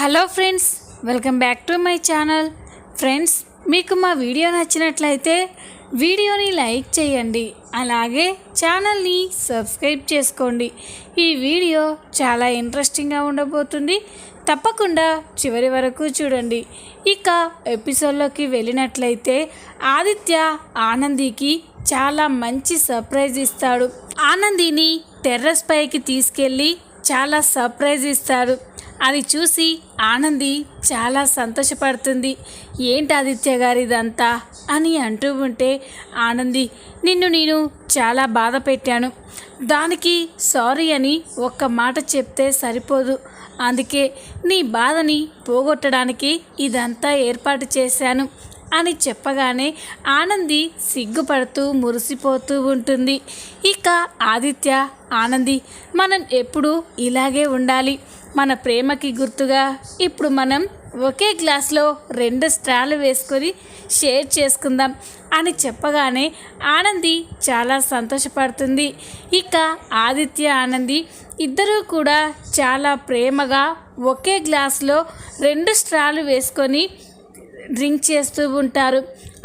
Hello friends welcome back to my channel. Friends మీకు మా video నచ్చినట్లయితే వీడియోని లైక్ చేయండి అలాగే ఛానల్ని సబ్స్క్రైబ్ చేసుకోండి. ఈ వీడియో చాలా ఇంట్రెస్టింగ్గా ఉండబోతుంది. తప్పకుండా చివరి వరకు చూడండి. ఇక ఎపిసోడ్లోకి వెళ్ళినట్లయితే ఆదిత్య ఆనందికి చాలా మంచి సర్ప్రైజ్ ఇస్తాడు. ఆనందిని టెర్రస్ పైకి తీసుకెళ్ళి చాలా సర్ప్రైజ్ ఇస్తాడు. అది చూసి ఆనంది చాలా సంతోషపడుతుంది. ఏంటి ఆదిత్య గారు ఇదంతా? అని అంటూ ఉంటే ఆనంది నిన్ను నేను చాలా బాధ పెట్టాను. దానికి సారీ అని ఒక్క మాట చెప్తే సరిపోదు. అందుకే నీ బాధని పోగొట్టడానికి ఇదంతా ఏర్పాటు చేశాను అని చెప్పగానే ఆనంది సిగ్గుపడుతూ మురిసిపోతూ ఉంటుంది. ఇక ఆదిత్య ఆనంది మనం ఎప్పుడూ ఇలాగే ఉండాలి. మన ప్రేమకి గుర్తుగా ఇప్పుడు మనం ఒకే గ్లాస్లో రెండు స్ట్రాలు వేసుకొని షేర్ చేసుకుందాం అని చెప్పగానే ఆనంది చాలా సంతోషపడుతుంది. ఇక ఆదిత్య ఆనంది ఇద్దరూ కూడా చాలా ప్రేమగా ఒకే గ్లాస్లో రెండు స్ట్రాలు వేసుకొని డ్రింక్ చేస్తూ ఉంటారు.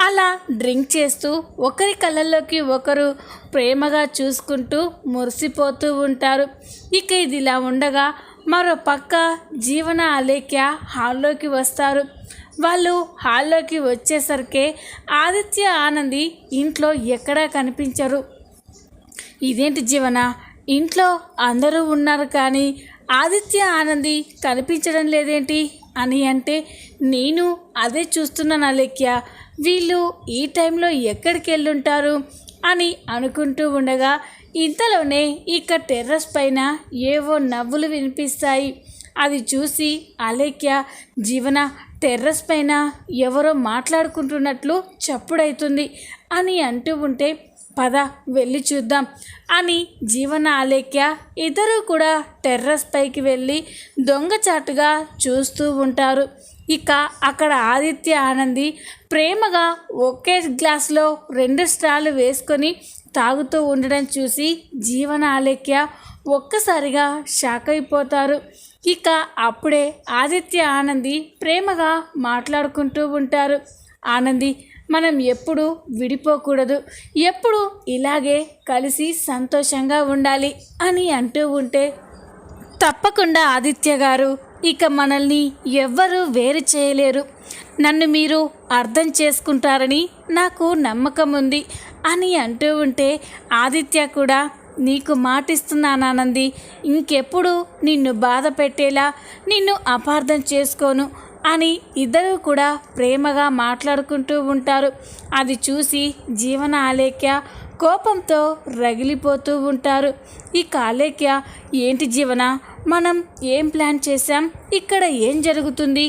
అలా డ్రింక్ చేస్తూ ఒకరి కళ్ళల్లోకి ఒకరు ప్రేమగా చూసుకుంటూ మురిసిపోతూ ఉంటారు. ఇక ఇది ఇలా ఉండగా మరో పక్క జీవన అలేఖ్య హాల్లోకి వస్తారు. వాళ్ళు హాల్లోకి వచ్చేసరికి ఆదిత్య ఆనంది ఇంట్లో ఎక్కడా కనిపించరు. ఇదేంటి జీవన? ఇంట్లో అందరూ ఉన్నారు కానీ ఆదిత్య ఆనంది కనిపించడం లేదేంటి? అని అంటే నేను అదే చూస్తున్నాను అలేఖ్య వీళ్ళు ఈ టైంలో ఎక్కడికి వెళ్ళుంటారు అని అనుకుంటూ ఉండగా ఇంతలోనే ఇక టెర్రస్ పైన ఏవో నవ్వులు వినిపిస్తాయి. అది చూసి అలేఖ్య జీవన టెర్రస్ పైన ఎవరో మాట్లాడుకుంటున్నట్లు చప్పుడైతుంది. అని అంటూ ఉంటే పద వెళ్ళి చూద్దాం అని జీవన ఆలేఖ్య ఇద్దరూ కూడా టెర్రస్ పైకి వెళ్ళి దొంగచాటుగా చూస్తూ ఉంటారు. ఇక అక్కడ ఆదిత్య ఆనంది ప్రేమగా ఒకే గ్లాస్లో రెండు స్టాలు వేసుకొని తాగుతూ ఉండడం చూసి జీవన ఆలేఖ్య ఒక్కసారిగా షాక్ అయిపోతారు. ఇక అప్పుడే ఆదిత్య ఆనంది ప్రేమగా మాట్లాడుకుంటూ ఉంటారు. ఆనంది మనం ఎప్పుడు విడిపోకూడదు. ఎప్పుడు ఇలాగే కలిసి సంతోషంగా ఉండాలి అని అంటూ ఉంటే తప్పకుండా ఆదిత్య గారు ఇక మనల్ని ఎవ్వరూ వేరు చేయలేరు. నన్ను మీరు అర్థం చేసుకుంటారని నాకు నమ్మకం ఉంది అని అంటూ ఉంటే ఆదిత్య కూడా నీకు మాటిస్తున్నానానంది. ఇంకెప్పుడు నిన్ను బాధ పెట్టేలా నిన్ను అపార్థం చేసుకోను అని ఇద్దరు కూడా ప్రేమగా మాట్లాడుకుంటూ ఉంటారు. అది చూసి జీవన ఆలేఖ్య కోపంతో రగిలిపోతూ ఉంటారు. ఈ కాలేఖ్య ఏంటి జీవన మనం ఏం ప్లాన్ చేశాం? ఇక్కడ ఏం జరుగుతుంది?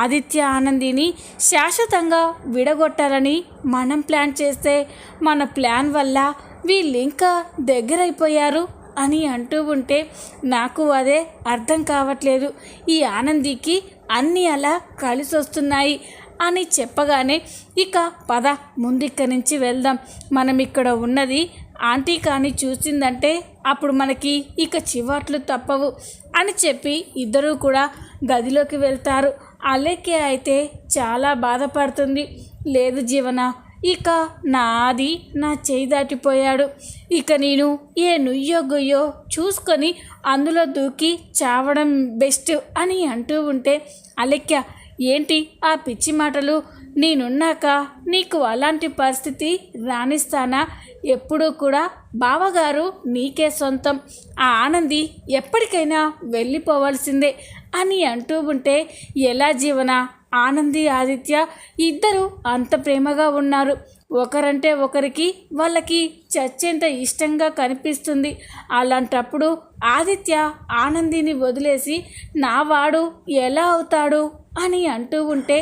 ఆదిత్య ఆనందిని శాశ్వతంగా విడగొట్టాలని మనం ప్లాన్ చేస్తే మన ప్లాన్ వల్ల వీళ్ళు ఇంకా దగ్గరైపోయారు అని అంటూ ఉంటే నాకు అదే అర్థం కావట్లేదు. ఈ ఆనందికి అన్నీ అలా కలిసి వస్తున్నాయి అని చెప్పగానే ఇక పద ముందిక్కడి నుంచి వెళ్దాం. మనం ఇక్కడ ఉన్నది ఆంటీ కానీ చూసిందంటే అప్పుడు మనకి ఇక చివాట్లు తప్పవు అని చెప్పి ఇద్దరూ కూడా గదిలోకి వెళ్తారు. అలేకే అయితే చాలా బాధపడుతుంది. లేదు జీవన ఇక నా ఆది నా చేయి దాటిపోయాడు. ఇక నేను ఏ నుయ్యో గుయ్యో చూసుకొని అందులో దూకి చావడం బెస్ట్ అని అంటూ ఉంటే అలెక్య ఏంటి ఆ పిచ్చి మాటలు? నేనున్నాక నీకు అలాంటి పరిస్థితి రాణిస్తానా? ఎప్పుడూ కూడా బావగారు నీకే సొంతం. ఆ ఆనంది ఎప్పటికైనా వెళ్ళిపోవాల్సిందే అని అంటూ ఉంటే ఎలా జీవన? ఆనంది ఆదిత్య ఇద్దరు అంత ప్రేమగా ఉన్నారు. ఒకరంటే ఒకరికి వాళ్ళకి చచ్చేంత ఇష్టంగా కనిపిస్తుంది. అలాంటప్పుడు ఆదిత్య ఆనందిని వదిలేసి నా వాడు ఎలా అవుతాడు? అని అంటూ ఉంటే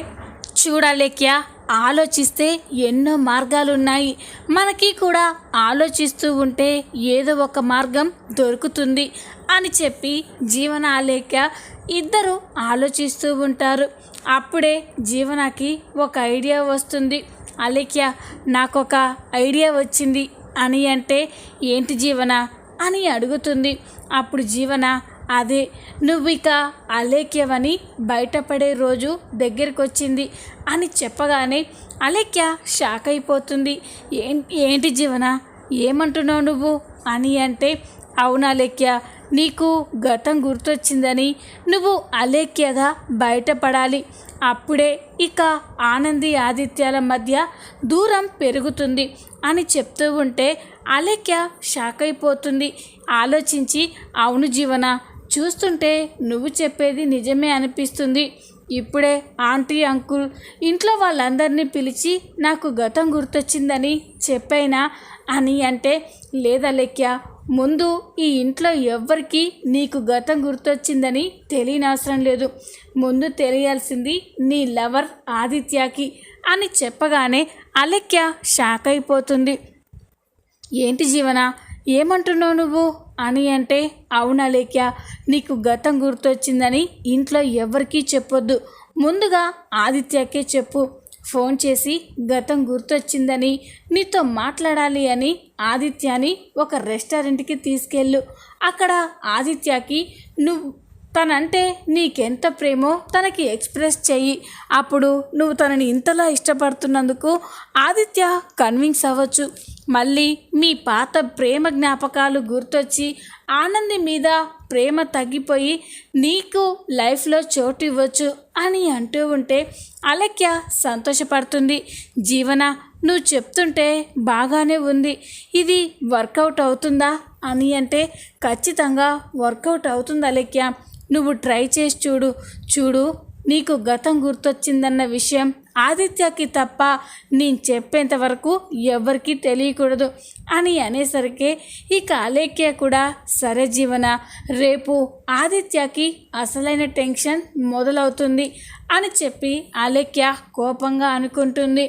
చూడాలేక్యా? ఆలోచిస్తే ఎన్నో మార్గాలున్నాయి. మనకి కూడా ఆలోచిస్తూ ఉంటే ఏదో ఒక మార్గం దొరుకుతుంది అని చెప్పి జీవన ఆలేఖ్య ఇద్దరు ఆలోచిస్తూ ఉంటారు. అప్పుడే జీవనకి ఒక ఐడియా వస్తుంది. అలేఖ్య నాకొక ఐడియా వచ్చింది. అని అంటే ఏంటి జీవన? అని అడుగుతుంది. అప్పుడు జీవన అదే నువ్వు ఇక అలేఖ్యవని బయటపడే రోజు దగ్గరికి వచ్చింది అని చెప్పగానే అలేఖ్య షాక్ అయిపోతుంది ఏంటి జీవన? ఏమంటున్నావు నువ్వు? అని అంటే అవునా అలేఖ్య నీకు గతం గుర్తొచ్చిందని నువ్వు అలేఖ్యగా బయటపడాలి. అప్పుడే ఇక ఆనంది ఆదిత్యాల మధ్య దూరం పెరుగుతుంది అని చెప్తూ ఉంటే అలేఖ్య షాక్ అయిపోతుంది ఆలోచించి అవును జీవన చూస్తుంటే నువ్వు చెప్పేది నిజమే అనిపిస్తుంది. ఇప్పుడే ఆంటీ అంకుల్ ఇంట్లో వాళ్ళందరినీ పిలిచి నాకు గతం గుర్తొచ్చిందని చెప్పైనా అని అంటే లేదా లెక్య ముందు ఈ ఇంట్లో ఎవ్వరికి నీకు గతం గుర్తొచ్చిందని తెలియనవసరం లేదు. ముందు తెలియాల్సింది నీ లవర్ ఆదిత్యకి అని చెప్పగానే అలెక్య షాక్ అయిపోతుంది ఏంటి జీవన ఏమంటున్నావు నువ్వు? అని అంటే అవునా లేఖ్య నీకు గతం గుర్తొచ్చిందని ఇంట్లో ఎవరికీ చెప్పొద్దు. ముందుగా ఆదిత్యకే చెప్పు. ఫోన్ చేసి గతం గుర్తొచ్చిందని నీతో మాట్లాడాలి అని ఆదిత్యాని ఒక రెస్టారెంట్కి తీసుకెళ్ళు. అక్కడ ఆదిత్యకి నువ్వు తనంటే నీకెంత ప్రేమో తనకి ఎక్స్ప్రెస్ చెయ్యి. అప్పుడు నువ్వు తనని ఇంతలా ఇష్టపడుతున్నందుకు ఆదిత్య కన్విన్స్ అవ్వచ్చు. మళ్ళీ మీ పాత ప్రేమ జ్ఞాపకాలు గుర్తొచ్చి ఆనంది మీద ప్రేమ తగ్గిపోయి నీకు లైఫ్లో చోటు ఇవ్వచ్చు అని అంటూ ఉంటే అలక్య సంతోషపడుతుంది. జీవన నువ్వు చెప్తుంటే బాగానే ఉంది. ఇది వర్కౌట్ అవుతుందా అని అంటే ఖచ్చితంగా వర్కౌట్ అవుతుంది అలక్య నువ్వు ట్రై చేసి చూడు. చూడు నీకు గతం గుర్తొచ్చిందన్న విషయం ఆదిత్యకి తప్ప నేను చెప్పేంత వరకు ఎవరికీ తెలియకూడదు అని అనేసరికి ఇక అలేఖ్య కూడా సరే జీవన రేపు ఆదిత్యకి అసలైన టెన్షన్ మొదలవుతుంది అని చెప్పి అలేఖ్య కోపంగా అనుకుంటుంది.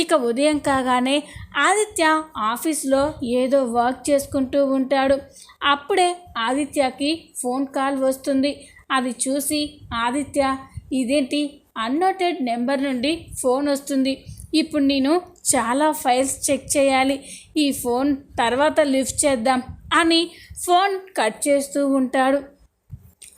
ఇక ఉదయం కాగానే ఆదిత్య ఆఫీస్లో ఏదో వర్క్ చేసుకుంటూ ఉంటాడు. అప్పుడే ఆదిత్యకి ఫోన్ కాల్ వస్తుంది. అది చూసి ఆదిత్య ఇదేంటి? అన్నోటెడ్ నెంబర్ నుండి ఫోన్ వస్తుంది. ఇప్పుడు నేను చాలా ఫైల్స్ చెక్ చేయాలి. ఈ ఫోన్ తర్వాత లిఫ్ట్ చేద్దాం అని ఫోన్ కట్ చేస్తూ ఉంటాడు.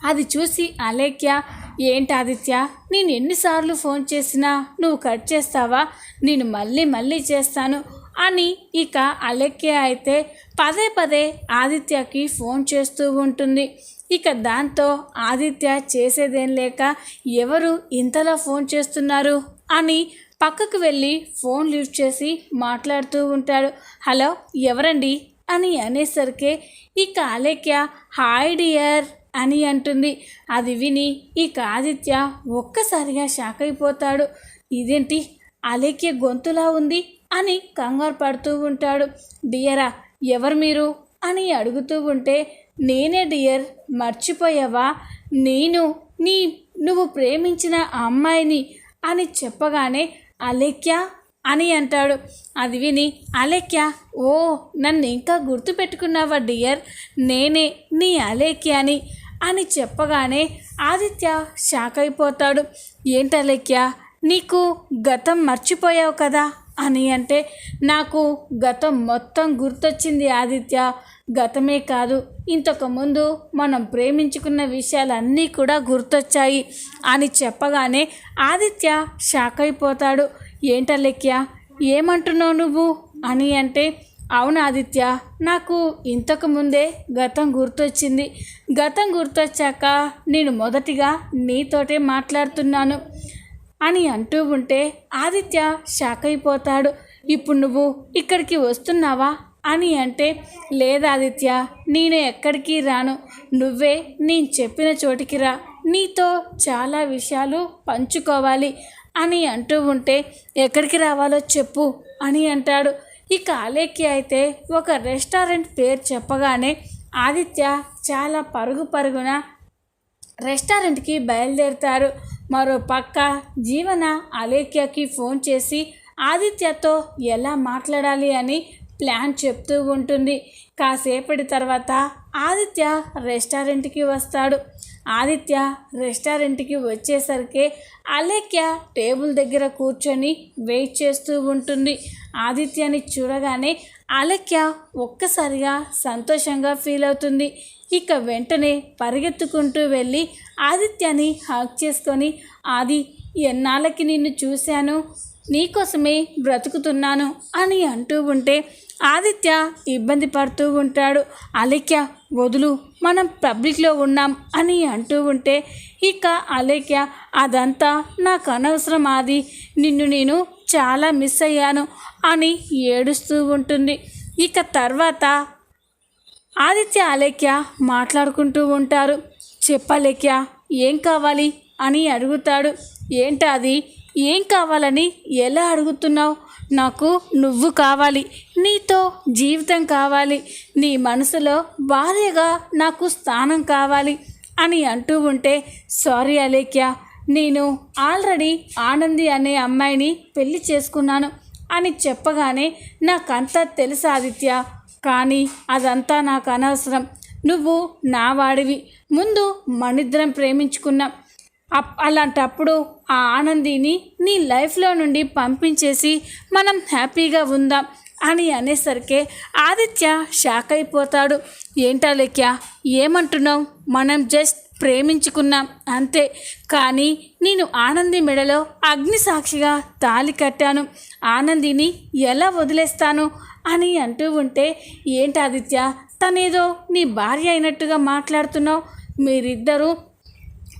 అది చూసి అలేఖ్య ఏంటి ఆదిత్య నేను ఎన్నిసార్లు ఫోన్ చేసినా నువ్వు కట్ చేస్తావా? నేను మళ్ళీ మళ్ళీ చేస్తాను అని ఇక అలెక్య అయితే పదే పదే ఆదిత్యకి ఫోన్ చేస్తూ ఉంటుంది. ఇక దాంతో ఆదిత్య చేసేదేం లేక ఎవరు ఇంతలా ఫోన్ చేస్తున్నారు? అని పక్కకు వెళ్ళి ఫోన్ లిఫ్ట్ చేసి మాట్లాడుతూ ఉంటాడు. హలో ఎవరండి? అని అనేసరికి ఇక అలెక్య హాయ్ డియర్. అని అంటుంది. అది విని ఇక ఆదిత్య ఒక్కసారిగా షాక్ అయిపోతాడు. ఇదేంటి? అలేఖ్య గొంతులా ఉంది అని కంగారు పడుతూ ఉంటాడు. డియరా ఎవరు మీరు? అని అడుగుతూ ఉంటే నేనే డియర్ మర్చిపోయావా? నేను నీ నువ్వు ప్రేమించిన అమ్మాయిని అని చెప్పగానే అలేఖ్య అని అంటాడు. అది విని అలేఖ్య ఓ నన్ను ఇంకా గుర్తుపెట్టుకున్నావా డియర్? నేనే నీ అలేఖ్య అని అని చెప్పగానే ఆదిత్య షాక్ అయిపోతాడు. ఏంటి నీకు గతం మర్చిపోయావు కదా? అని అంటే నాకు గతం మొత్తం గుర్తొచ్చింది ఆదిత్య. గతమే కాదు ఇంతకుముందు మనం ప్రేమించుకున్న విషయాలన్నీ కూడా గుర్తొచ్చాయి అని చెప్పగానే ఆదిత్య షాక్ అయిపోతాడు. ఏంటలెక్య ఏమంటున్నావు నువ్వు? అని అంటే అవును ఆదిత్య నాకు ఇంతకు ముందే గతం గుర్తొచ్చింది. గతం గుర్తొచ్చాక నేను మొదటిగా నీతోటే మాట్లాడుతున్నాను అని అంటూ ఉంటే ఆదిత్య షాక్ అయిపోతాడు. ఇప్పుడు నువ్వు ఇక్కడికి వస్తున్నావా అని అంటే లేదాదిత్య నేను ఎక్కడికి రాను. నువ్వే నేను చెప్పిన చోటికి రా. నీతో చాలా విషయాలు పంచుకోవాలి అని అంటూ ఉంటే ఎక్కడికి రావాలో చెప్పు అని అంటాడు. ఇక అలేఖ్య అయితే ఒక రెస్టారెంట్ పేరు చెప్పగానే ఆదిత్య చాలా పరుగు పరుగున రెస్టారెంట్కి బయలుదేరుతారు. మరో పక్క జీవన అలేఖ్యకి ఫోన్ చేసి ఆదిత్యతో ఎలా మాట్లాడాలి అని ప్లాన్ చెప్తూ ఉంటుంది. కాసేపటి తర్వాత ఆదిత్య రెస్టారెంట్కి వస్తాడు. ఆదిత్య రెస్టారెంట్కి వచ్చేసరికి అలేఖ్య టేబుల్ దగ్గర కూర్చొని వెయిట్ చేస్తూ ఉంటుంది. ఆదిత్యని చూడగానే అలేఖ్య ఒక్కసారిగా సంతోషంగా ఫీల్ అవుతుంది. ఇక వెంటనే పరిగెత్తుకుంటూ వెళ్ళి ఆదిత్యని హాక్ చేసుకొని ఆది ఎన్నాళ్ళకి నిన్ను చూశాను? నీకోసమే బ్రతుకుతున్నాను అని అంటూ ఉంటే ఆదిత్య ఇబ్బంది పడుతూ ఉంటాడు. అలేఖ్య వదులు మనం పబ్లిక్లో ఉన్నాం అని అంటూ ఉంటే ఇక అలేఖ్య అదంతా నాకు అనవసరం ఆది నిన్ను నేను చాలా మిస్ అయ్యాను అని ఏడుస్తూ ఉంటుంది. ఇక తర్వాత ఆదిత్య అలేఖ్య మాట్లాడుకుంటూ ఉంటారు. చెప్పలేఖ్య ఏం కావాలి? అని అడుగుతాడు. ఏంటది ఏం కావాలని ఎలా అడుగుతున్నావు? నాకు నువ్వు కావాలి. నీతో జీవితం కావాలి. నీ మనసులో భార్యగా నాకు స్థానం కావాలి అని అంటూ ఉంటే సారీ అలేఖ్య నేను ఆల్రెడీ ఆనంది అనే అమ్మాయిని పెళ్ళి చేసుకున్నాను అని చెప్పగానే నాకంతా తెలుసు ఆదిత్య. కానీ అదంతా నాకు అనవసరం. నువ్వు నా వాడివి. ముందు మనిద్దరం ప్రేమించుకున్నాం. అప్ అలాంటప్పుడు ఆ ఆనందిని నీ లైఫ్లో నుండి పంపించేసి మనం హ్యాపీగా ఉందాం అని అనేసరికి ఆదిత్య షాక్ అయిపోతాడు. ఏంటా లెక్క ఏమంటున్నావు? మనం జస్ట్ ప్రేమించుకున్నాం అంతే. కానీ నేను ఆనంది మెడలో అగ్ని సాక్షిగా తాలి కట్టాను. ఆనందిని ఎలా వదిలేస్తాను అని అంటూ ఉంటే ఏంటి ఆదిత్య? తనేదో నీ భార్య అయినట్టుగా మాట్లాడుతున్నావు? మీరిద్దరూ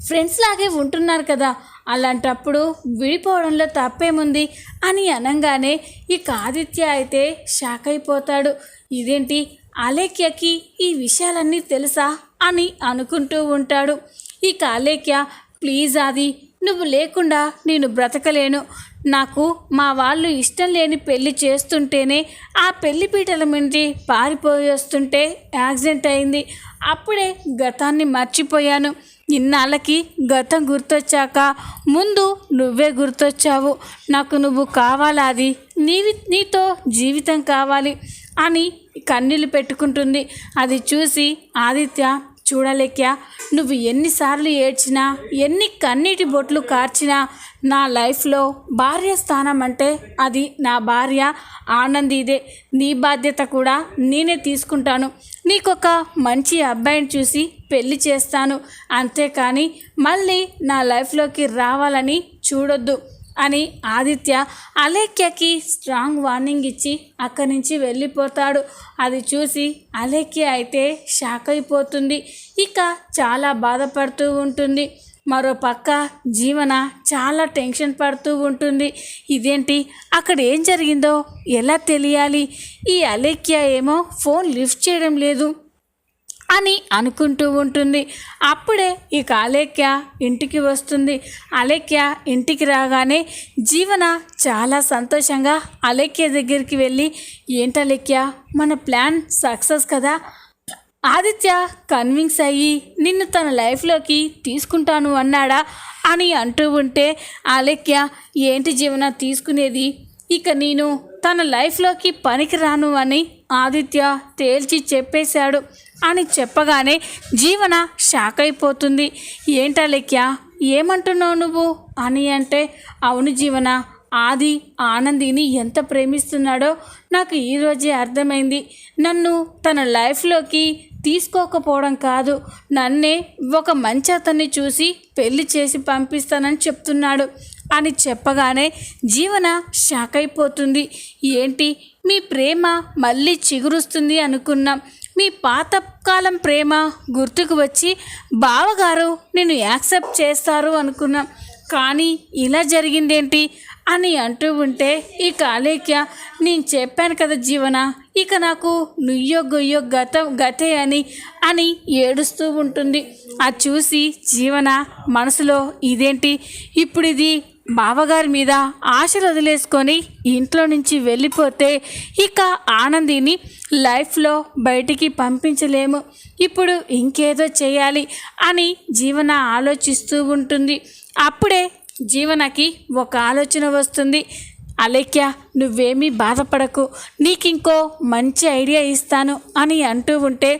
ఫ్రెండ్స్ లాగే ఉంటున్నారు కదా అలాంటప్పుడు విడిపోవడంలో తప్పేముంది అని అనగానే ఇక ఆదిత్య అయితే షాక్ అయిపోతాడు. ఇదేంటి? అలేఖ్యకి ఈ విషయాలన్నీ తెలుసా? అని అనుకుంటూ ఉంటాడు. ఇక అలేఖ్య ప్లీజ్ ఆది నువ్వు లేకుండా నేను బ్రతకలేను. నాకు మా వాళ్ళు ఇష్టం లేని పెళ్ళి చేస్తుంటేనే ఆ పెళ్ళి పీటల నుండి పారిపోయి వస్తుంటే యాక్సిడెంట్ అయింది. అప్పుడే గతాన్ని మర్చిపోయాను. ఇన్నాళ్ళకి గతం గుర్తొచ్చాక ముందు నువ్వే గుర్తొచ్చావు. నాకు నువ్వు కావాలాది నీవి నీతో జీవితం కావాలి అని కన్నీళ్ళు పెట్టుకుంటుంది. అది చూసి ఆదిత్య చూడలేక నువ్వు ఎన్నిసార్లు ఏడ్చినా ఎన్ని కన్నీటి బొట్లు కార్చినా నా లైఫ్లో భార్య స్థానం అంటే అది నా భార్య. ఆనందిదే నీ బాధ్యత కూడా నేనే తీసుకుంటాను. నీకొక మంచి అబ్బాయిని చూసి పెళ్ళి చేస్తాను. అంతేకాని మళ్ళీ నా లైఫ్లోకి రావాలని చూడొద్దు. అని ఆదిత్య అలేఖ్యకి స్ట్రాంగ్ వార్నింగ్ ఇచ్చి అక్కడి నుంచి వెళ్ళిపోతాడు. అది చూసి అలేఖ్య అయితే షాక్ అయిపోతుంది. ఇక చాలా బాధపడుతూ ఉంటుంది. మరో పక్క జీవన చాలా టెన్షన్ పడుతూ ఉంటుంది. ఇదేంటి? అక్కడ ఏం జరిగిందో ఎలా తెలియాలి? ఈ అలేఖ్య ఏమో ఫోన్ లిఫ్ట్ చేయడం లేదు. అని అనుకుంటూ ఉంటుంది. అప్పుడే ఇక అలేఖ్య ఇంటికి వస్తుంది. అలేఖ్య ఇంటికి రాగానే జీవన చాలా సంతోషంగా అలేఖ్య దగ్గరికి వెళ్ళి ఏంటలేఖ్య మన ప్లాన్ సక్సెస్ కదా? ఆదిత్య కన్విన్స్ అయ్యి నిన్ను తన లైఫ్లోకి తీసుకుంటాను అన్నాడా? అని అంటూ ఉంటే అలేఖ్య ఏంటి జీవన తీసుకునేది? ఇక నేను తన లైఫ్లోకి పనికిరాను అని ఆదిత్య తేల్చి చెప్పేశాడు. అని చెప్పగానే జీవన షాక్ అయిపోతుంది ఏంటలెక్య ఏమంటున్నావు నువ్వు? అని అంటే అవును జీవన ఆది ఆనందిని ఎంత ప్రేమిస్తున్నాడో నాకు ఈరోజే అర్థమైంది. నన్ను తన లైఫ్లోకి తీసుకోకపోవడం కాదు. నన్నే ఒక మంచి అతన్ని చూసి పెళ్ళి చేసి పంపిస్తానని చెప్తున్నాడు. అని చెప్పగానే జీవన షాక్ అయిపోతుంది ఏంటి? మీ ప్రేమ మళ్ళీ చిగురుస్తుంది అనుకున్నాం. మీ పాతకాలం ప్రేమ గుర్తుకు వచ్చి బావగారు నేను యాక్సెప్ట్ చేస్తారు అనుకున్నాం. కానీ ఇలా జరిగిందేంటి? అని అంటూ ఉంటే ఇక అలేఖ్య నేను చెప్పాను కదా జీవన ఇక నాకు నుయ్యో గొయ్యో గత గతే అని అని ఏడుస్తూ ఉంటుంది. అది చూసి జీవన మనసులో ఇదేంటి? ఇప్పుడు ఇది బావగారి మీద ఆశలు వదిలేసుకొని ఇంట్లో నుంచి వెళ్ళిపోతే ఇక ఆనందిని లైఫ్లో బయటికి పంపించలేము. ఇప్పుడు ఇంకేదో చేయాలి అని జీవన ఆలోచిస్తూ ఉంటుంది. అప్పుడే జీవనకి ఒక ఆలోచన వస్తుంది. అలేఖ్య నువ్వేమీ బాధపడకు. నీకింకో మంచి ఐడియా ఇస్తాను అని అంటూ ఉంటే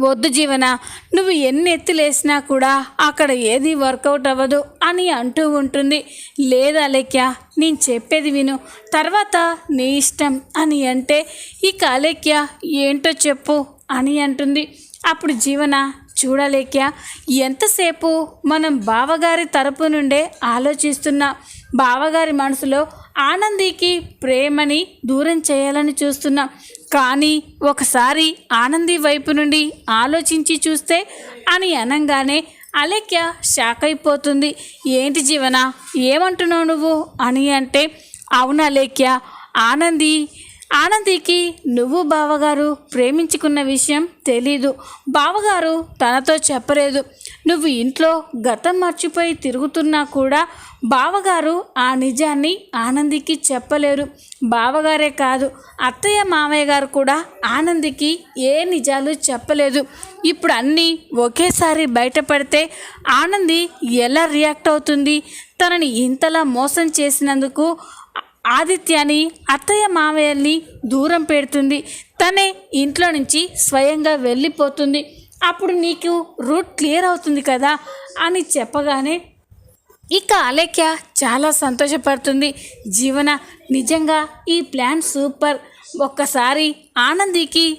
వద్దు జీవన నువ్వు ఎన్ని ఎత్తులేసినా కూడా అక్కడ ఏది వర్కౌట్ అవ్వదు అని అంటూ ఉంటుంది. లేదా అలేఖ్య నేను చెప్పేది విను. తర్వాత నీ ఇష్టం అని అంటే ఇక అలేఖ్య ఏంటో చెప్పు అని అంటుంది. అప్పుడు జీవన చూడలేక ఎంతసేపు మనం బావగారి తరపు నుండే ఆలోచిస్తున్నా బావగారి మనసులో ఆనందికి ప్రేమని దూరం చేయాలని చూస్తున్నాం కానీ ఒకసారి ఆనంది వైపు నుండి ఆలోచించి చూస్తే అని అనగానే అలేఖ్య షాక్ అయిపోతుంది. ఏంటి జీవన? ఏమంటున్నావు నువ్వు? అని అంటే అవును అలేఖ్య ఆనంది ఆనందికి నువ్వు బావగారు ప్రేమించుకున్న విషయం తెలీదు. బావగారు తనతో చెప్పలేదు. నువ్వు ఇంట్లో గతం మర్చిపోయి తిరుగుతున్నా కూడా బావగారు ఆ నిజాన్ని ఆనందికి చెప్పలేరు. బావగారే కాదు అత్తయ్య మామయ్య గారు కూడా ఆనందికి ఏ నిజాలు చెప్పలేదు. ఇప్పుడు అన్నీ ఒకేసారి బయటపడితే ఆనంది ఎలా రియాక్ట్ అవుతుంది? తనని ఇంతలా మోసం చేసినందుకు ఆదిత్యని అత్తయ్య మావయ్యల్ని దూరం పెడుతుంది. తనే ఇంట్లో నుంచి స్వయంగా వెళ్ళిపోతుంది. అప్పుడు నీకు రూట్ క్లియర్ అవుతుంది కదా అని చెప్పగానే ఇక అలేఖ్య చాలా సంతోషపడుతుంది. జీవన నిజంగా ఈ ప్లాన్ సూపర్. ఒక్కసారి ఆనందికి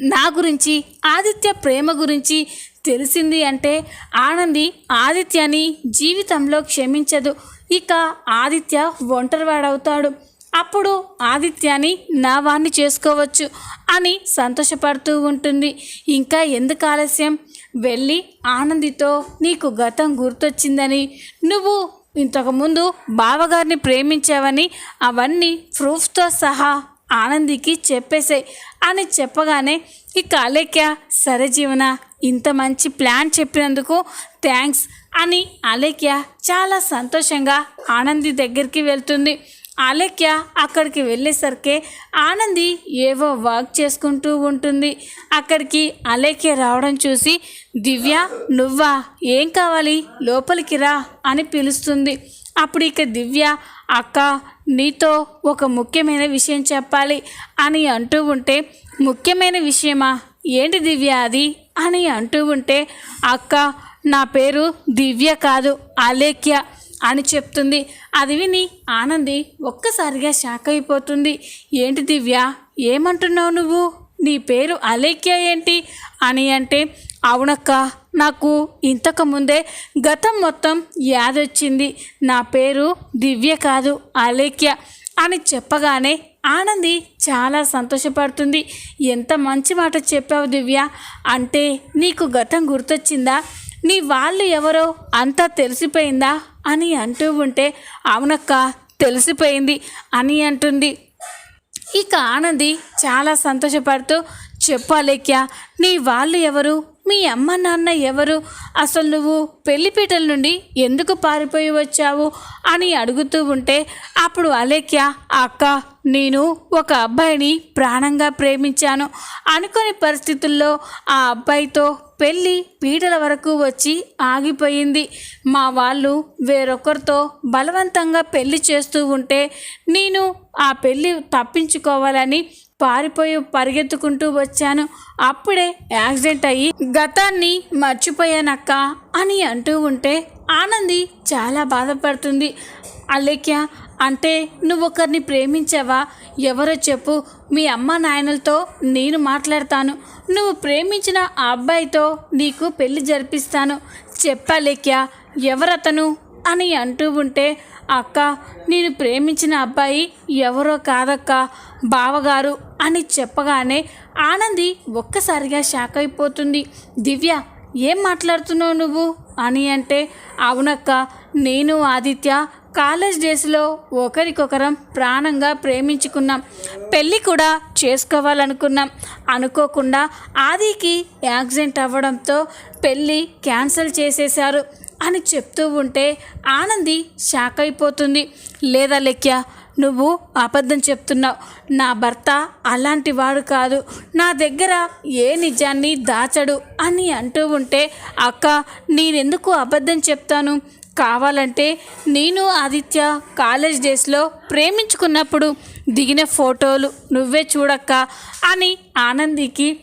నా గురించి ఆదిత్య ప్రేమ గురించి తెలిసింది అంటే ఆనంది ఆదిత్యని జీవితంలో క్షమించదు. ఇక ఆదిత్య ఒంటరివాడవుతాడు. అప్పుడు ఆదిత్యాని నా వాణ్ణి చేసుకోవచ్చు అని సంతోషపడుతూ ఉంటుంది. ఇంకా ఎందుకు ఆలస్యం? వెళ్ళి ఆనందితో నీకు గతం గుర్తొచ్చిందని నువ్వు ఇంతకుముందు బావగారిని ప్రేమించావని అవన్నీ ప్రూఫ్తో సహా ఆనందికి చెప్పేసాయి అని చెప్పగానే ఇక అలేఖ్య సరే జీవన ఇంత మంచి ప్లాన్ చెప్పినందుకు థ్యాంక్స్ అని అలేఖ్య చాలా సంతోషంగా ఆనంది దగ్గరికి వెళ్తుంది. అలేఖ్య అక్కడికి వెళ్ళేసరికి ఆనంది ఏవో వర్క్ చేసుకుంటూ ఉంటుంది. అక్కడికి అలేఖ్య రావడం చూసి దివ్య నువ్వా? ఏం కావాలి? లోపలికి రా అని పిలుస్తుంది. అప్పుడు ఇక దివ్య అక్క నీతో ఒక ముఖ్యమైన విషయం చెప్పాలి అని అంటూ ఉంటే ముఖ్యమైన విషయమా? ఏంటి దివ్య అది? అని అంటూ ఉంటే అక్క నా పేరు దివ్య కాదు అలేఖ్య అని చెప్తుంది. అది విని ఆనంది ఒక్కసారిగా షాక్ అయిపోతుంది. ఏంటి దివ్య ఏమంటున్నావు నువ్వు? నీ పేరు అలేఖ్య ఏంటి? అని అంటే అవునక్క నాకు ఇంతకు ముందే గతం మొత్తం యాదొచ్చింది నా పేరు దివ్య కాదు అలేఖ్య అని చెప్పగానే ఆనంది చాలా సంతోషపడుతుంది. ఎంత మంచి మాట చెప్పావు దివ్య. అంటే నీకు గతం గుర్తొచ్చిందా? నీ వాళ్ళు ఎవరో అంతా తెలిసిపోయిందా? అని అంటూ ఉంటే అవునక్క తెలిసిపోయింది అని అంటుంది. ఇక ఆనంది చాలా సంతోషపడుతూ చెప్పాలేక్యా నీ వాళ్ళు ఎవరు? మీ అమ్మ నాన్న ఎవరు? అసలు నువ్వు పెళ్ళిపీటల నుండి ఎందుకు పారిపోయి వచ్చావు? అని అడుగుతూ ఉంటే అప్పుడు అలేఖ్య అక్క నేను ఒక అబ్బాయిని ప్రాణంగా ప్రేమించాను. అనుకోని పరిస్థితుల్లో ఆ అబ్బాయితో పెళ్ళి పీటల వరకు వచ్చి ఆగిపోయింది. మా వాళ్ళు వేరొకరితో బలవంతంగా పెళ్ళి చేస్తూ ఉంటే నేను ఆ పెళ్ళి తప్పించుకోవాలని పారిపోయి పరిగెత్తుకుంటూ వచ్చాను. అప్పుడే యాక్సిడెంట్ అయ్యి గతాన్ని మర్చిపోయానక్క అని అంటూ ఉంటే ఆనంది చాలా బాధపడుతుంది. అలేఖ్య అంటే నువ్వు ఒకరిని ప్రేమించావా? ఎవరో చెప్పు. మీ అమ్మ నాయనలతో నేను మాట్లాడతాను. నువ్వు ప్రేమించిన ఆ అబ్బాయితో నీకు పెళ్ళి జరిపిస్తాను. చెప్పాలేక్యా ఎవరతను? అని అంటూ ఉంటే అక్క నేను ప్రేమించిన అబ్బాయి ఎవరో కాదక్క బావగారు అని చెప్పగానే ఆనంది ఒక్కసారిగా షాక్ అయిపోతుంది. దివ్య ఏం మాట్లాడుతున్నావు నువ్వు? అని అంటే అవునక్క నేను ఆదిత్య కాలేజ్ డేస్లో ఒకరికొకరం ప్రాణంగా ప్రేమించుకున్నాం. పెళ్ళి కూడా చేసుకోవాలనుకున్నాం. అనుకోకుండా ఆదికి యాక్సిడెంట్ అవ్వడంతో పెళ్ళి క్యాన్సిల్ చేసేశారు అని చెప్తూ ఉంటే ఆనంది షాక్ అయిపోతుంది. లేదా లెక్య నువ్వు అబద్ధం చెప్తున్నావు. నా భర్త అలాంటి వాడు కాదు. నా దగ్గర ఏ నిజాన్ని దాచడు అని అంటూ ఉంటే అక్క నేనెందుకు అబద్ధం చెప్తాను? కావాలంటే నేను ఆదిత్య కాలేజ్ డేస్లో ప్రేమించుకున్నప్పుడు దిగిన ఫోటోలు నువ్వే చూడక్క అని ఆనందికి.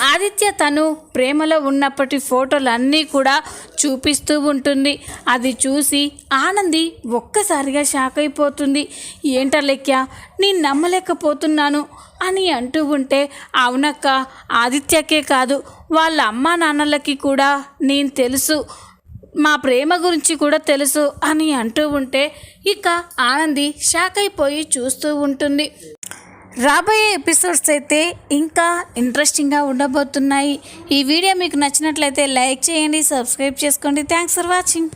ఆదిత్య తను ప్రేమలో ఉన్నప్పటి ఫోటోలు అన్నీ కూడా చూపిస్తూ ఉంటుంది. అది చూసి ఆనంది ఒక్కసారిగా షాక్ అయిపోతుంది. ఏంట లెక్క నేను నమ్మలేకపోతున్నాను అని అంటూ ఉంటే అవునక్క ఆదిత్యకే కాదు వాళ్ళ అమ్మా నాన్నలకి కూడా నేను తెలుసు. మా ప్రేమ గురించి కూడా తెలుసు అని అంటూ ఉంటే ఇక ఆనంది షాక్ అయిపోయి చూస్తూ ఉంటుంది. రాబోయే ఎపిసోడ్స్ అయితే ఇంకా ఇంట్రెస్టింగ్గా ఉండబోతున్నాయి. ఈ వీడియో మీకు నచ్చినట్లయితే లైక్ చేయండి సబ్స్క్రైబ్ చేసుకోండి. Thanks for watching.